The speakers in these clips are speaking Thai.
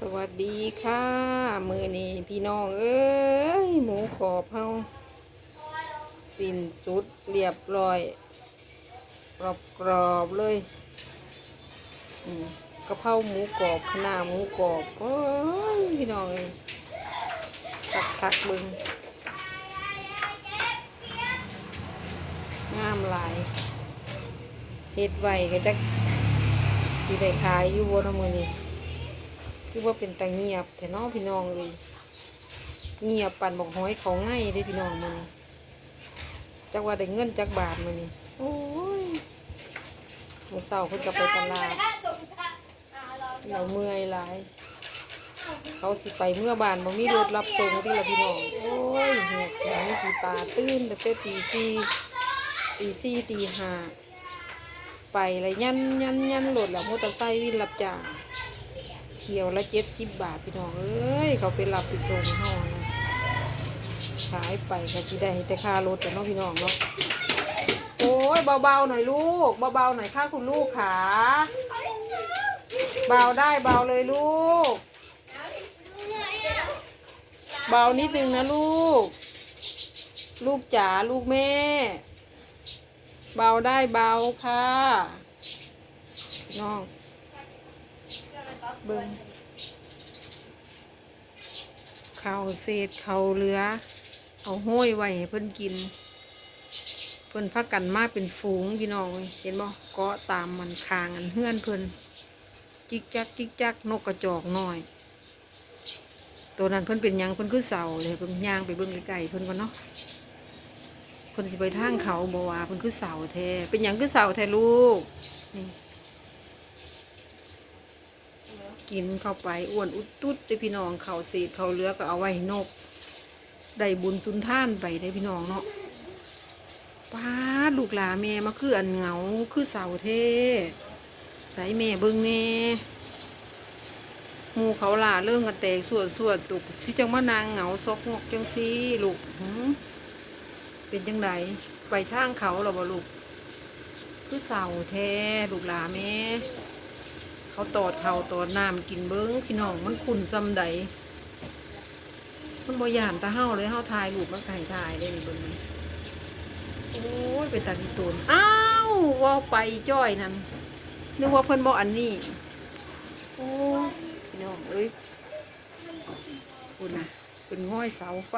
สวัสดีค่ะ มือนี้พี่น้องเอ้ย หมูกรอบเฮาสิ้นสุดเรียบร้อย กรอบกรอบเลยอืมกะเพราหมูกรอบขนาหมูกรอบโอ้ยพี่น้องเอ้ยคักคักบึงงามหลายเฮ็ดไว้ก็จะสีได้ขายอยู่บนมือนี้ คือว่าเป็นตาเงียบแต่น้องพี่น้องเลยเงียบปั่นบอกห้อยเขาง่ายได้พี่น้องมันจักว่าได้เงินจักบาทมันนี่โอ้ยมื่อเศร้าเพิ่นก็ไปตลาดเราเมื่อยหลาย เขาสิไปเมื่อบานบ่มีรถรับส่งที่ละพี่น้องโอ้ยเหียหนังขีตาตื่นตั้งแต่ตีสี่ตีสี่ตีห้าไปเลยยันยันยันรถแล้วมอเตอร์ไซค์วินรับจ้าง เที่ยวละเจ็ดสิบบาทพี่น้องเอ้ยเขาไปรับไปส่งห้องนะขายไปก็สิได้แต่ค่ารถแต่เนาะพี่น้องเนาะโอ้ยเบาๆหน่อยลูกเบาๆหน่อยค่ะคุณลูกขาเบาได้เบาเลยลูก เบานิดนึงนะลูก ลูกจ๋าลูกแม่ เบาได้เบาค่ะน้อง เบิ่งข้าวเศษข้าวเหลือ เอาห้อยไว้ให้เพิ่นกิน เพิ่นพักกันมาเป็นฝูงพี่น้องเอ้ยเห็นบ่เกาะตามมันคางอันเฮือนเพิ่นจิกจักจิกจักนกกระจอกน้อย ตัวนั้นเพิ่นเป็นยังเพิ่นคือเสาเลยเพิ่นย่างไปเบิ่งไกลๆเพิ่นก่อนเนาะเพิ่นสิไปทางเขาบ่ว่าเพิ่นคือเสาแท้เป็นยังคือเสาแท้ลูกนี่ กินเข้าไปอ้วนอุดตุดเด้พี่น้องเขาเศษเขาเลือก็เอาไว้นกได้บุญสุนท่านไปได้พี่น้องเนาะป้าลูกหลาแม่มาคืออันเหงาคือเสาเทใส่แม่เบิ่งแน่มูเขาหลาเรื่องกันแตกส่วนส่วนตุกที่จังมานางเหงาซกงกจังซีลูกเป็นจังไดไปทางเขาหรอบ่ลูกคือเสาแท้ลูกหลาแม่ เขาตอดเขาตอดน้ำกินเบิ้งพี่น้องมันขุ่นซำใดมันบ่ยานตาเฮาเลยเฮาถ่ายรูปมันไก่ถ่ายได้นี่เบิ่งนี่โอ้ยเป็นตาพี่ตูนอ้าวว่าไปจ้อยนั่นนึกว่าเพิ่นบ่อันนี้โอ้พี่น้องเอ้ยคุณนะเป็นห้อยเสาไฟ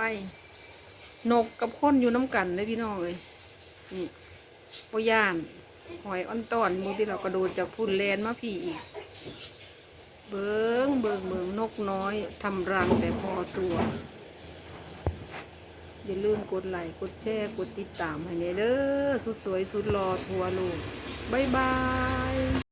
นกกับคนอยู่น้ำกันเลยพี่น้องเอ้ยนี่บ่ย่านหอยอ่อนตอนมือที่เรากระโดดจากพุ่นแลนมาพี่อีก เบิงเบิงเบิงนกน้อยทำรังแต่พอตัว อย่าลืมกดไลค์กดแชร์กดติดตามให้เด้อสุดสวยสุดรอทัวร์ลูก บ๊ายบาย